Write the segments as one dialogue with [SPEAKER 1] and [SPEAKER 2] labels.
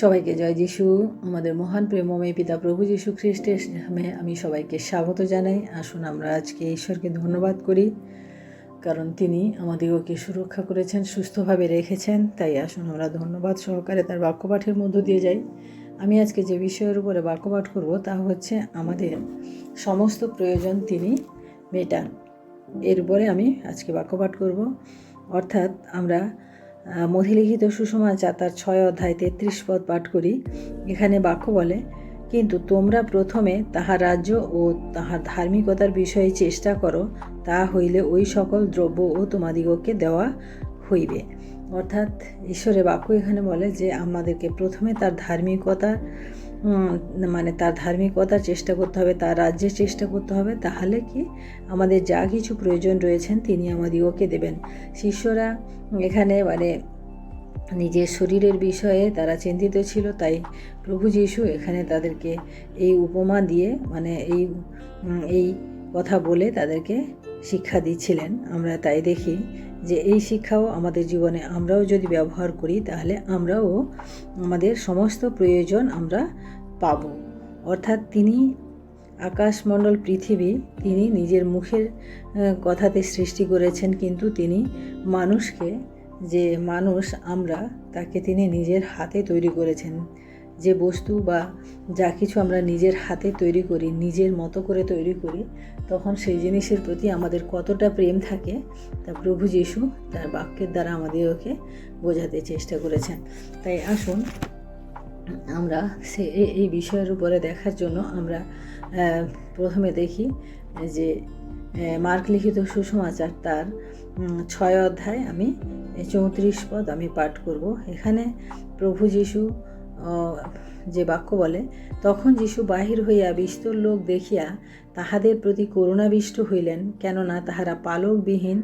[SPEAKER 1] সবাইকে জয় যিশু। আমাদের মহান প্রেমময় পিতা প্রভু যিশু খ্রিস্টের নামে আমি সবাইকে স্বাগত জানাই। আসুন আমরা আজকে ঈশ্বরকে ধন্যবাদ করি, কারণ তিনি আমাদেরকে সুরক্ষা করেছেন, সুস্থভাবে রেখেছেন। তাই আসুন আমরা ধন্যবাদ সহকারে তার বাক্যপাঠের মধ্য দিয়ে যাই। আমি আজকে যে বিষয়ের উপরে বাক্যপাঠ করব তা হচ্ছে, আমাদের সমস্ত প্রয়োজন তিনি মেটান। এর উপরে আমি আজকে বাক্যপাঠ করব। অর্থাৎ আমরা মধিলিখিত সুষমাচার তার ছয় অধ্যায় তেত্রিশ পদ পাঠ করি। এখানে বাক্য বলে কিন্তু তোমরা প্রথমে তাহার রাজ্য ও তাহার ধার্মিকতার বিষয়ে চেষ্টা করো তা হইলে ওই সকল দ্রব্য ও তোমাদিগকে দেওয়া হইবে। অর্থাৎ ঈশ্বরের বাক্য এখানে বলে যে আমাদেরকে প্রথমে তার ধার্মিকতা উম, মানে তার ধার্মিকতার চেষ্টা করতে হবে, তার রাজ্যের চেষ্টা করতে হবে, তাহলে কি? আমাদের যা কিছু প্রয়োজন রয়েছেন তিনি আমাদিগকে দেবেন। শিষ্যরা এখানে মানে নিজের শরীরের বিষয়ে তারা চিন্তিত ছিল, তাই প্রভু যিশু এখানে তাদেরকে এই উপমা দিয়ে মানে এই এই কথা বলে তাদেরকে শিক্ষা দিচ্ছিলেন। আমরা তাই দেখি যে এই শিক্ষাও আমাদের জীবনে আমরাও যদি ব্যবহার করি, তাহলে আমরাও আমাদের সমস্ত প্রয়োজন আমরা পাব। অর্থাৎ তিনি আকাশমণ্ডল পৃথিবী, তিনি নিজের মুখের কথাতে সৃষ্টি করেছেন, কিন্তু তিনি মানুষকে, যে মানুষ আমরা, তাকে তিনি নিজের হাতে তৈরি করেছেন। যে বস্তু বা যা কিছু আমরা নিজের হাতে তৈরি করি, নিজের মতো করে তৈরি করি, তখন সেই জিনিসের প্রতি আমাদের কতটা প্রেম থাকে, তা প্রভু যিশু তার বাক্যের দ্বারা আমাদেরকে বোঝাতে চেষ্টা করেছেন। তাই আসুন আমরা সে এই বিষয়ের উপরে দেখার জন্য আমরা প্রথমে দেখি যে মার্ক লিখিত সুসমাচার তার ছয় অধ্যায় আমি চৌত্রিশ পদ আমি পাঠ করব। এখানে প্রভু যিশু যে বাক্য বলে, তখন যিশু বাহির হইয়া বিস্তর লোক দেখিয়া তাহাদের প্রতি করুণাবিষ্ট হইলেন, কেননা তাহারা পালকবিহীন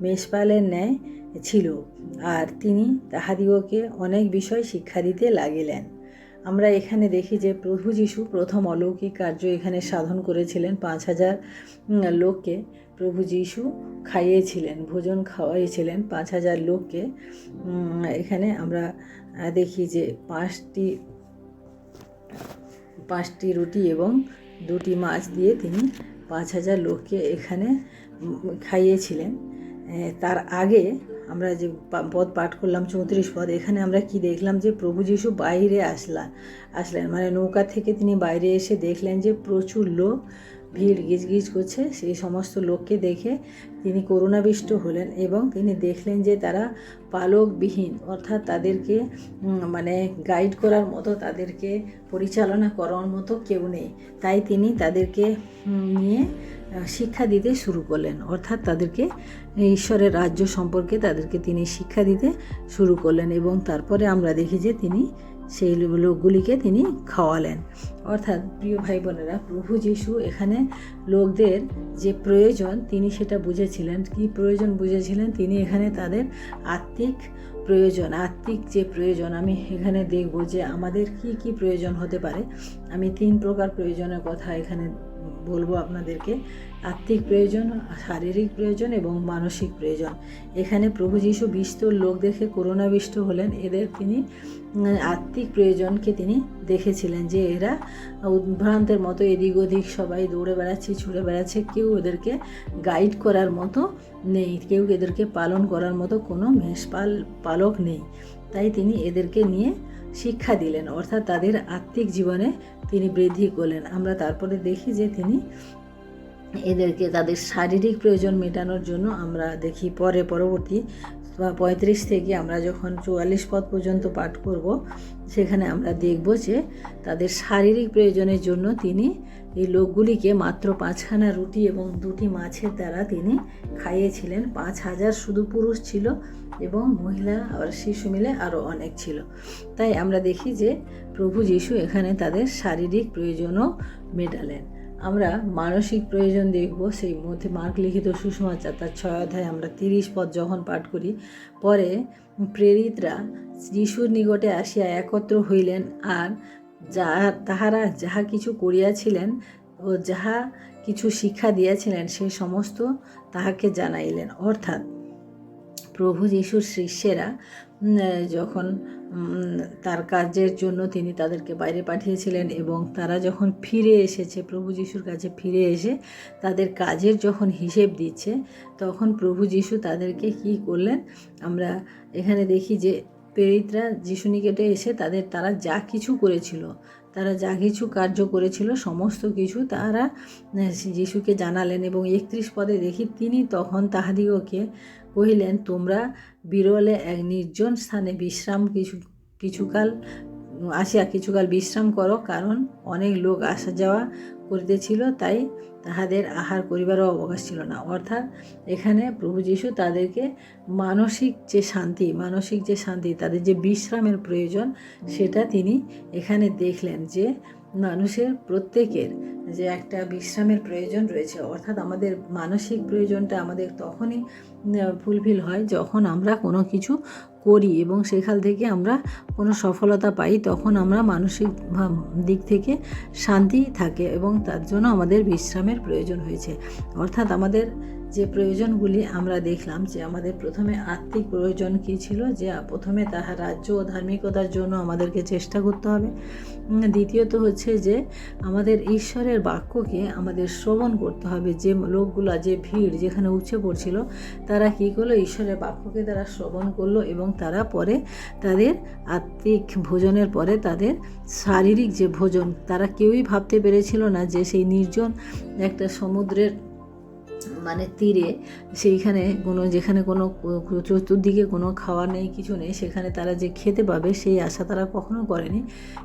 [SPEAKER 1] মেষপালের ন্যায় ছিল, আর তিনি তাহাদিগকে অনেক বিষয় শিক্ষা দিতে লাগিলেন। আমরা এখানে দেখি যে প্রভু যিশু প্রথম অলৌকিক কার্য এখানে সাধন করেছিলেন পাঁচ হাজার লোককে। প্রভু যিশু খাইয়েছিলেন, ভোজন খাওয়াইছিলেন পাঁচ হাজার লোককে। এখানে আমরা দেখি যে পাঁচটি পাঁচটি রুটি এবং দুটি মাছ দিয়ে তিনি পাঁচ হাজার লোককে এখানে খাইয়েছিলেন। তার আগে আমরা যে পদ পাঠ করলাম, চৌত্রিশ পদ, এখানে আমরা কি দেখলাম যে প্রভু যিশু বাইরে আসলা, আসলেন। মানে নৌকা থেকে তিনি বাইরে এসে দেখলেন যে প্রচুর লোক, ভিড় গিজগিজ করছে, সেই সমস্ত লোককে দেখে তিনি করুণাবিষ্ট হলেন এবং তিনি দেখলেন যে তারা পালকবিহীন, অর্থাৎ তাদেরকে মানে গাইড করার মতো, তাদেরকে পরিচালনা করার মতো কেউ নেই। তাই তিনি তাদেরকে নিয়ে শিক্ষা দিতে শুরু করলেন। অর্থাৎ তাদেরকে, ঈশ্বরের রাজ্য সম্পর্কে তাদেরকে তিনি শিক্ষা দিতে শুরু করলেন এবং তারপরে আমরা দেখি যে তিনি সেই লোকগুলিকে তিনি খাওয়ালেন। অর্থাৎ প্রিয় ভাই বোনেরা প্রভু যিশু এখানে লোকদের যে প্রয়োজন, তিনি সেটা বুঝেছিলেন। কি প্রয়োজন বুঝেছিলেন? তিনি এখানে তাদের আত্মিক প্রয়োজন, আত্মিক যে প্রয়োজন, আমি এখানে দেখব যে আমাদের কি কি প্রয়োজন হতে পারে। আমি তিন প্রকার প্রয়োজনের কথা এখানে বলব আপনাদেরকে, আত্মিক প্রয়োজন, শারীরিক প্রয়োজন এবং মানসিক প্রয়োজন। এখানে প্রভু যিশু বিস্তর লোক দেখে করুণাবিষ্ট হলেন। এদের তিনি আত্মিক প্রয়োজনকে তিনি দেখেছিলেন যে এরা উদ্ভ্রান্তের মতো এদিক ওদিক সবাই দৌড়ে বেড়াচ্ছে, ছুড়ে বেড়াচ্ছে। কেউ এদেরকে গাইড করার মতো নেই। কেউ এদেরকে পালন করার মতো কোনো মেষপাল, পালক নেই। তাই তিনি এদেরকে নিয়ে শিক্ষা দিলেন, অর্থাৎ তাদের আত্মিক জীবনে তিনি বৃদ্ধি করলেন। আমরা তারপরে দেখি যে তিনি এদেরকে তাদের শারীরিক প্রয়োজন মেটানোর জন্য আমরা দেখি পরে, পরবর্তী পঁয়ত্রিশ থেকে আমরা যখন চুয়াল্লিশ পদ পর্যন্ত পাঠ করব, সেখানে আমরা দেখব যে তাদের শারীরিক প্রয়োজনের জন্য তিনি এই লোকগুলিকে মাত্র পাঁচখানা রুটি এবং দুটি মাছের দ্বারা তিনি খাইয়েছিলেন। পাঁচ হাজার শুধু পুরুষ ছিল এবং মহিলা আর শিশু মিলে আরও অনেক ছিল। তাই আমরা দেখি যে প্রভু যিশু এখানে তাদের শারীরিক প্রয়োজনও মেটালেন। আমরা মানসিক প্রয়োজন দেখব। সেই মধ্যে মার্ক লিখিত সুষমাচার তার ছয় অধ্যায় আমরা তিরিশ পদ যখন পাঠ করি, পরে প্রেরিতরা যিশুর নিকটে আসিয়া একত্র হইলেন আর যা তাহারা যাহা কিছু করিয়াছিলেন ও যাহা কিছু শিক্ষা দিয়াছিলেন সেই সমস্ত তাহাকে জানাইলেন। অর্থাৎ প্রভু যিশুর শিষ্যেরা যখন তার কাজের জন্য তিনি তাদেরকে বাইরে পাঠিয়েছিলেন এবং তারা যখন ফিরে এসেছে, প্রভু যিশুর কাছে ফিরে এসে তাদের কাজের যখন হিসেব দিচ্ছে, তখন প্রভু যিশু তাদেরকে কি করলেন? আমরা এখানে দেখি যে প্রেরিতরা যিশু নিকটে এসে তাদের, তারা যা কিছু করেছিল, তারা যা কিছু কার্য করেছিল, সমস্ত কিছু তারা যিশুকে জানালেন এবং একত্রিশ পদে দেখি তিনি তখন তাহাদিগকে কহিলেন, তোমরা বিরলে এক নির্জন স্থানে বিশ্রাম কিছু, কিছুকাল, আসিয়া কিছুকাল বিশ্রাম করো, কারণ অনেক লোক আসা যাওয়া করিতেছিল, তাই তাহাদের আহার করিবারও অবকাশ ছিল না। অর্থাৎ এখানে প্রভু যীশু তাদেরকে মানসিক যে শান্তি, মানসিক যে শান্তি, তাদের যে বিশ্রামের প্রয়োজন, সেটা তিনি এখানে দেখলেন যে মানুষের প্রত্যেকের যে একটা বিশ্রামের প্রয়োজন রয়েছে, অর্থাৎ আমাদের মানসিক প্রয়োজনটা আমাদের তখনই ফুলফিল হয় যখন আমরা কোনো কিছু করি এবং সেখান থেকে আমরা কোনো সফলতা পাই, তখন আমরা মানসিক দিক থেকে শান্তি থাকে এবং তার জন্য আমাদের বিশ্রামের প্রয়োজন হয়েছে। অর্থাৎ আমাদের যে প্রয়োজনগুলি আমরা দেখলাম যে আমাদের প্রথমে আর্থিক প্রয়োজন কী ছিল, যে প্রথমে তাহা রাজ্য ও ধার্মিকতার জন্য আমাদেরকে চেষ্টা করতে হবে। দ্বিতীয়ত হচ্ছে যে আমাদের ঈশ্বরের বাক্যকে আমাদের শ্রবণ করতে হবে। যে লোকগুলা, যে ভিড় যেখানে উপচে পড়ছিল, তারা কী করল? ঈশ্বরের বাক্যকে তারা শ্রবণ করল এবং তারা পরে তাদের আত্মিক ভোজনের পরে তাদের শারীরিক যে ভোজন, তারা কেউই ভাবতে পেরেছিল না যে সেই নির্জন একটা সমুদ্রের মানে তীরে সেইখানে কোনো, যেখানে কোনো, চতুর্দিকে কোনো খাওয়া নেই, কিছু নেই, সেখানে তারা যে খেতে পাবে সেই আশা তারা কখনো করেনি।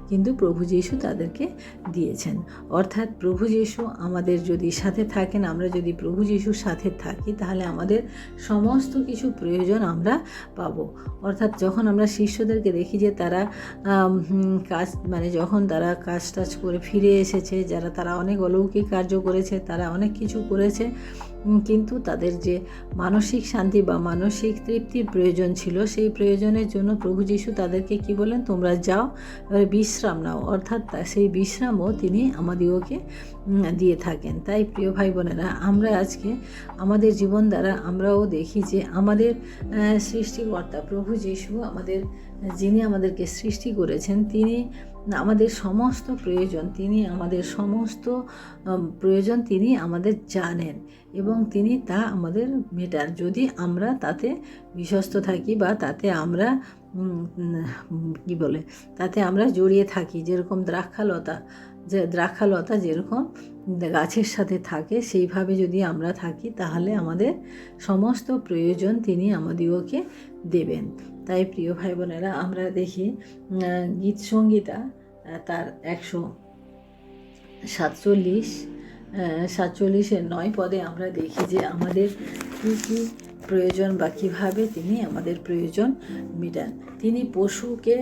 [SPEAKER 1] কিন্তু প্রভু যীশু তাদেরকে দিয়েছেন। অর্থাৎ প্রভু যীশু আমাদের যদি সাথে থাকেন, আমরা যদি প্রভু যীশুর সাথে থাকি, তাহলে আমাদের সমস্ত কিছু প্রয়োজন আমরা পাবো। অর্থাৎ যখন আমরা শিষ্যদেরকে দেখি যে তারা কাজ মানে যখন তারা কাজ টাজ করে ফিরে এসেছে, যারা তারা অনেক অলৌকিক কার্য করেছে, তারা অনেক কিছু করেছে কিন্তু তাদের যে মানসিক শান্তি বা মানসিক তৃপ্তির প্রয়োজন ছিল, সেই প্রয়োজনের জন্য প্রভু যিশু তাদেরকে কি বলেন তোমরা যাও, এবারে বিশ্রাম নাও। অর্থাৎ সেই বিশ্রামও তিনি আমাদিগকে দিয়ে থাকেন। তাই প্রিয় ভাই বোনেরা, আমরা আজকে আমাদের জীবন দ্বারা আমরাও দেখি যে আমাদের সৃষ্টিকর্তা প্রভু যিশু আমাদের, যিনি আমাদেরকে সৃষ্টি করেছেন, তিনি আমাদের সমস্ত প্রয়োজন, তিনি আমাদের সমস্ত প্রয়োজন তিনি আমাদের জানেন। এবং তিনি তা আমাদের মেটান। যদি আমরা তাতে বিশ্বস্ত থাকি বা তাতে আমরা কি বলে তাতে আমরা জড়িয়ে থাকি যেরকম দ্রাক্ষালতা যে দ্রাক্ষালতা যেরকম গাছের সাথে থাকে সেইভাবে যদি আমরা থাকি তাহলে আমাদের সমস্ত প্রয়োজন তিনি আমাদিগকে দেবেন। তাই প্রিয় ভাই বোনেরা আমরা দেখি আহ, গীত সঙ্গীতা তার একশো সাতচল্লিশ সাতচল্লিশের নয় পদে আমরা দেখি যে আমাদের কী কী প্রয়োজন বা কীভাবে তিনি আমাদের প্রয়োজন মেটান। তিনি পশুকে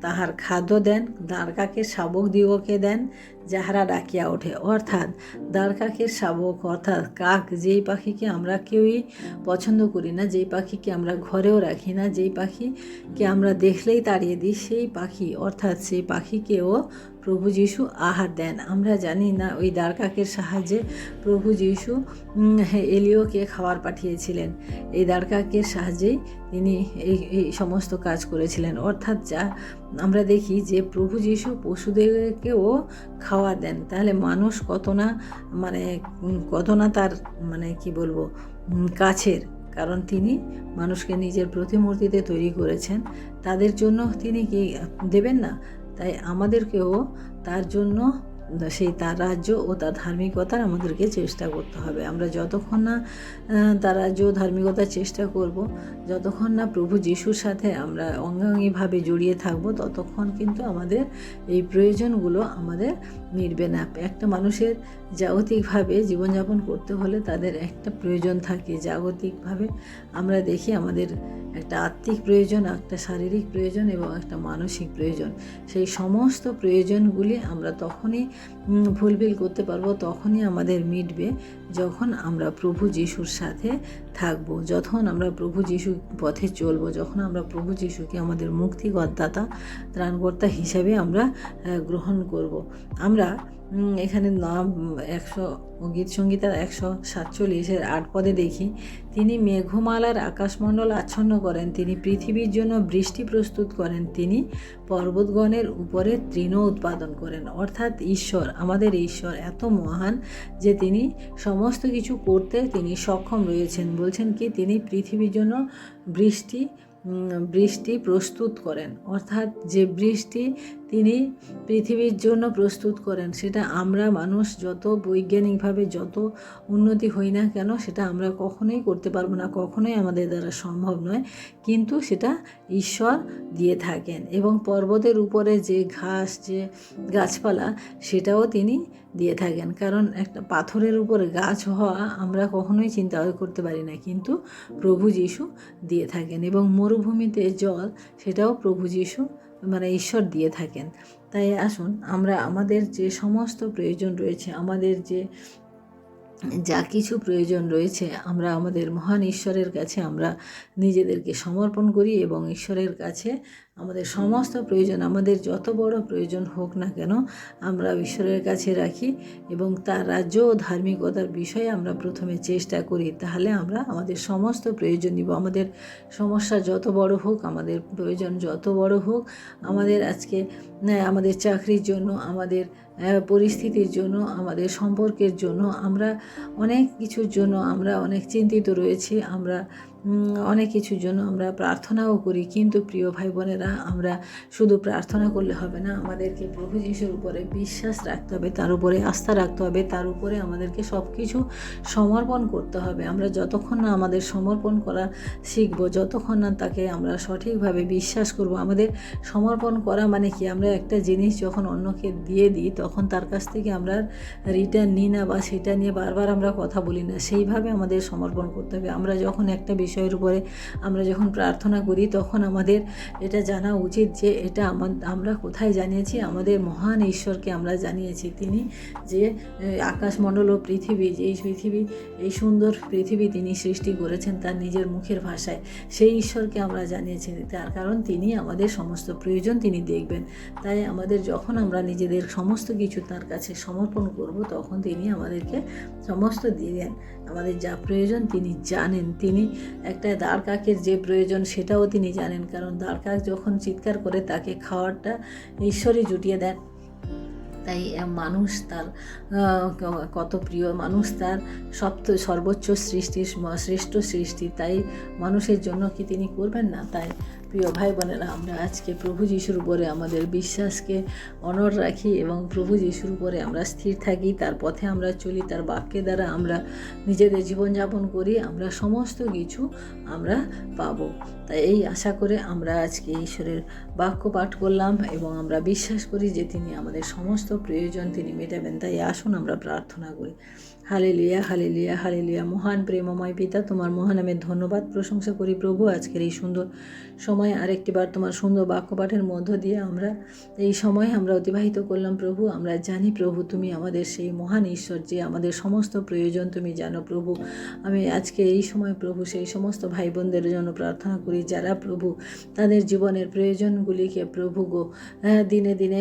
[SPEAKER 1] তাহার খাদ্য দেন, দ্বারকাকে শাবক দিগকে দেন, যাহারা ডাকিয়া ওঠে। অর্থাৎ দ্বারকাকের শাবক, অর্থাৎ কাক, যেই পাখিকে আমরা কেউই পছন্দ করি না, যেই পাখিকে আমরা ঘরেও রাখি না, যেই পাখিকে আমরা দেখলেই তাড়িয়ে দিই, সেই পাখি, অর্থাৎ সেই পাখিকেও প্রভু যীশু আহার দেন। আমরা জানি না ওই দ্বারকাকের সাহায্যে প্রভু যীশু এলিওকে খাবার পাঠিয়েছিলেন। এই দ্বারকাকের সাহায্যেই তিনি এই এই সমস্ত কাজ করেছিলেন। অর্থাৎ যা আমরা দেখি যে প্রভু যীশু পশুদেরকেও খাওয়া দেন। তাহলে মানুষ কত না মানে কত না তার মানে কি বলব কাছের। কারণ তিনি মানুষকে নিজের প্রতিমূর্তিতে তৈরি করেছেন। তাদের জন্য তিনি কি দেবেন না? তাই আমাদেরকেও তার জন্য সেই তার রাজ্য ও তার ধার্মিকতার আমাদেরকে চেষ্টা করতে হবে। আমরা যতক্ষণ না তার রাজ্য ও ধার্মিকতার চেষ্টা করব, যতক্ষণ না প্রভু যিশুর সাথে আমরা অঙ্গাঙ্গিভাবে জড়িয়ে থাকব, ততক্ষণ কিন্তু আমাদের এই প্রয়োজনগুলো আমাদের মিটবে না। একটা মানুষের জাগতিকভাবে জীবনযাপন করতে হলে তাদের একটা প্রয়োজন থাকে। জাগতিকভাবে আমরা দেখি আমাদের একটা আত্মিক প্রয়োজন, একটা শারীরিক প্রয়োজন এবং একটা মানসিক প্রয়োজন। সেই সমস্ত প্রয়োজনগুলি আমরা তখনই ফুলফিল করতে পারব তখনই আমাদের মিটবে যখন আমরা প্রভু যিশুর সাথে থাকব, যখন আমরা প্রভু যিশু পথে চলবো, যখন আমরা প্রভু যিশুকে আমাদের মুক্তিকর্তাতা, ত্রাণকর্তা হিসাবে আমরা গ্রহণ করব। আমরা এখানে নাম, একশো, গীত সঙ্গীতার একশো সাতচল্লিশের আট পদে দেখি, তিনি মেঘমালার আকাশমণ্ডল আচ্ছন্ন করেন, তিনি পৃথিবীর জন্য বৃষ্টি প্রস্তুত করেন, তিনি পর্বতগণের উপরে তৃণ উৎপাদন করেন। অর্থাৎ ঈশ্বর, আমাদের ঈশ্বর এত মহান যে তিনি সমস্ত কিছু করতে তিনি সক্ষম রয়েছেন বলছেন কি তিনি পৃথিবীর জন্য বৃষ্টি বৃষ্টি প্রস্তুত করেন। অর্থাৎ যে বৃষ্টি তিনি পৃথিবীর জন্য প্রস্তুত করেন। সেটা আমরা মানুষ যত বৈজ্ঞানিকভাবে যত উন্নতি হই না কেন, সেটা আমরা কখনোই করতে পারব না, কখনোই আমাদের দ্বারা সম্ভব নয়। কিন্তু সেটা ঈশ্বর দিয়ে থাকেন এবং পর্বতের উপরে যে ঘাস, যে গাছপালা, সেটাও তিনি দিয়ে থাকেন। কারণ একটা পাথরের উপরে গাছ হওয়া আমরা কখনোই চিন্তা করতে পারি না, কিন্তু প্রভু যিশু দিয়ে থাকেন এবং মরুভূমিতে জল, সেটাও প্রভু যিশু মানে ঈশ্বর দিয়ে থাকেন। তাই আসুন আমরা আমাদের যে সমস্ত প্রয়োজন রয়েছে আমাদের যে যা কিছু প্রয়োজন রয়েছে, আমরা আমাদের মহান ঈশ্বরের কাছে আমরা নিজেদেরকে সমর্পণ করি এবং ঈশ্বরের কাছে আমাদের সমস্ত প্রয়োজন, আমাদের যত বড় প্রয়োজন হোক না কেন, আমরা ঈশ্বরের কাছে রাখি এবং তার রাজ্য ও ধার্মিকতার বিষয়ে আমরা প্রথমে চেষ্টা করি। তাহলে আমরা আমাদের সমস্ত প্রয়োজন নিব। আমাদের সমস্যা যত বড় হোক, আমাদের প্রয়োজন যত বড় হোক, আমাদের আজকে আমাদের চাকরির জন্য, আমাদের পরিস্থিতির জন্য আমাদের সম্পর্কের জন্য আমরা অনেক কিছুর জন্য আমরা অনেক চিন্তিত রয়েছি আমরা অনেক কিছুর জন্য আমরা প্রার্থনাও করি, কিন্তু প্রিয় ভাই বোনেরা আমরা শুধু প্রার্থনা করলে হবে না, আমাদেরকে প্রভু যিশুর উপরে বিশ্বাস রাখতে হবে, তার উপরে আস্থা রাখতে হবে, তার উপরে আমাদেরকে সব কিছু সমর্পণ করতে হবে। আমরা যতক্ষণ না আমাদের সমর্পণ করা শিখব, যতক্ষণ না তাকে আমরা সঠিকভাবে বিশ্বাস করব, আমাদের সমর্পণ করা মানে কি? আমরা একটা জিনিস যখন অন্যকে দিয়ে দিই, তখন তার কাছ থেকে আমরা রিটার্ন নিই না বা সেটা নিয়ে বারবার আমরা কথা বলি না, সেইভাবে আমাদের সমর্পণ করতে হবে। আমরা যখন একটা বিষয়ের উপরে আমরা যখন প্রার্থনা করি, তখন আমাদের এটা জানা উচিত যে এটা আমরা কোথায় জানিয়েছি, আমাদের মহান ঈশ্বরকে আমরা জানিয়েছি। তিনি যে আকাশমণ্ডল ও পৃথিবী এই পৃথিবী, এই সুন্দর পৃথিবী তিনি সৃষ্টি করেছেন তার নিজের মুখের ভাষায়, সেই ঈশ্বরকে আমরা জানিয়েছি। তার কারণ তিনি আমাদের সমস্ত প্রয়োজন তিনি দেখবেন। তাই আমাদের যখন আমরা নিজেদের সমস্ত কিছু তার কাছে সমর্পণ করব, তখন তিনি আমাদেরকে সমস্ত দিলেন আমাদের যা প্রয়োজন তিনি জানেন। তিনি একটা দাঁড় কাকের যে প্রয়োজন সেটাও তিনি জানেন, কারণ দাঁড় কাক যখন চিৎকার করে তাকে খাওয়ারটা ঈশ্বরই জুটিয়ে দেন। তাই মানুষ তার কত প্রিয় মানুষ তার সপ্ত, সর্বোচ্চ সৃষ্টি শ্রেষ্ঠ সৃষ্টি, তাই মানুষের জন্য কি তিনি করবেন না? তাই প্রিয় ভাই বোনেরা আমরা আজকে প্রভু যিশুর উপরে আমাদের বিশ্বাসকে অনর রাখি এবং প্রভু যিশুর উপরে আমরা স্থির থাকি, তার পথে আমরা চলি, তার বাক্যের দ্বারা আমরা নিজেদের জীবনযাপন করি, আমরা সমস্ত কিছু আমরা পাবো। তাই এই আশা করে আমরা আজকে ঈশ্বরের বাক্য পাঠ করলাম এবং আমরা বিশ্বাস করি যে তিনি আমাদের সমস্ত প্রয়োজন তিনি মেটাবেন। তাই আসুন আমরা প্রার্থনা করি। হালে লিয়া হালে লিয়া হালে লিয়া মহান প্রেমময় পিতা তোমার মহানামের ধন্যবাদ প্রশংসা করি প্রভু। আজকের এই সুন্দর সময় আরেকটিবার তোমার সুন্দর বাক্য পাঠের মধ্য দিয়ে আমরা এই সময় আমরা অতিবাহিত করলাম প্রভু। আমরা জানি প্রভু তুমি আমাদের সেই মহান ঈশ্বর যে আমাদের সমস্ত প্রয়োজন তুমি জানো প্রভু। আমি আজকে এই সময় প্রভু সেই সমস্ত ভাই বোনদের জন্য প্রার্থনা করি যারা প্রভু তাদের জীবনের প্রয়োজনগুলিকে প্রভু গো আহ, দিনে দিনে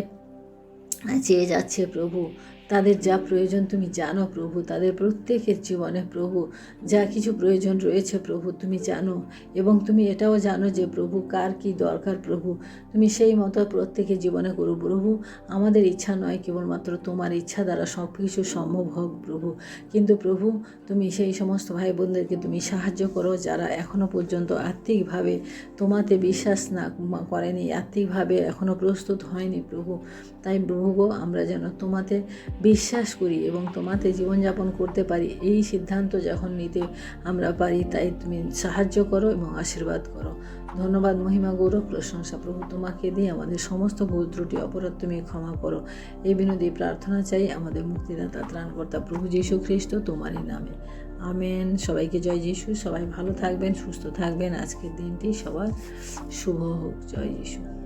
[SPEAKER 1] চেয়ে যাচ্ছে প্রভু। তাদের যা প্রয়োজন তুমি জানো প্রভু, তাদের প্রত্যেকের জীবনে প্রভু। যা কিছু প্রয়োজন রয়েছে প্রভু, তুমি জানো। এবং তুমি এটাও জানো যে প্রভু, কার কি দরকার প্রভু? তুমি সেই মতো প্রত্যেকের জীবনে করো প্রভু। আমাদের ইচ্ছা নয় কেবলমাত্র তোমার ইচ্ছা দ্বারা সব কিছু সম্ভব হোক প্রভু। কিন্তু প্রভু, তুমি সেই সমস্ত ভাই বোনদেরকে তুমি সাহায্য করো যারা এখনও পর্যন্ত আর্থিকভাবে তোমাতে বিশ্বাস না করেনি আর্থিকভাবে এখনও প্রস্তুত হয়নি প্রভু। তাই প্রভু গো আমরা যেন তোমাতে বিশ্বাস করি এবং তোমাতে জীবনযাপন করতে পারি। এই সিদ্ধান্ত যখন নিতে আমরা পারি, তাই তুমি সাহায্য করো এবং আশীর্বাদ করো। ধন্যবাদ মহিমা গৌরব, প্রশংসা প্রভু তোমাকে দিয়ে আমাদের সমস্ত ভুল ত্রুটি, অপরাধ তুমি ক্ষমা করো। এই বিনোদী প্রার্থনা চাই আমাদের মুক্তিদাতা, ত্রাণকর্তা প্রভু যীশু খ্রিস্ট, তোমারই নামে। আমেন। সবাইকে জয় যিশু। সবাই ভালো থাকবেন, সুস্থ থাকবেন। আজকের দিনটি সবার শুভ হোক। জয় যিশু।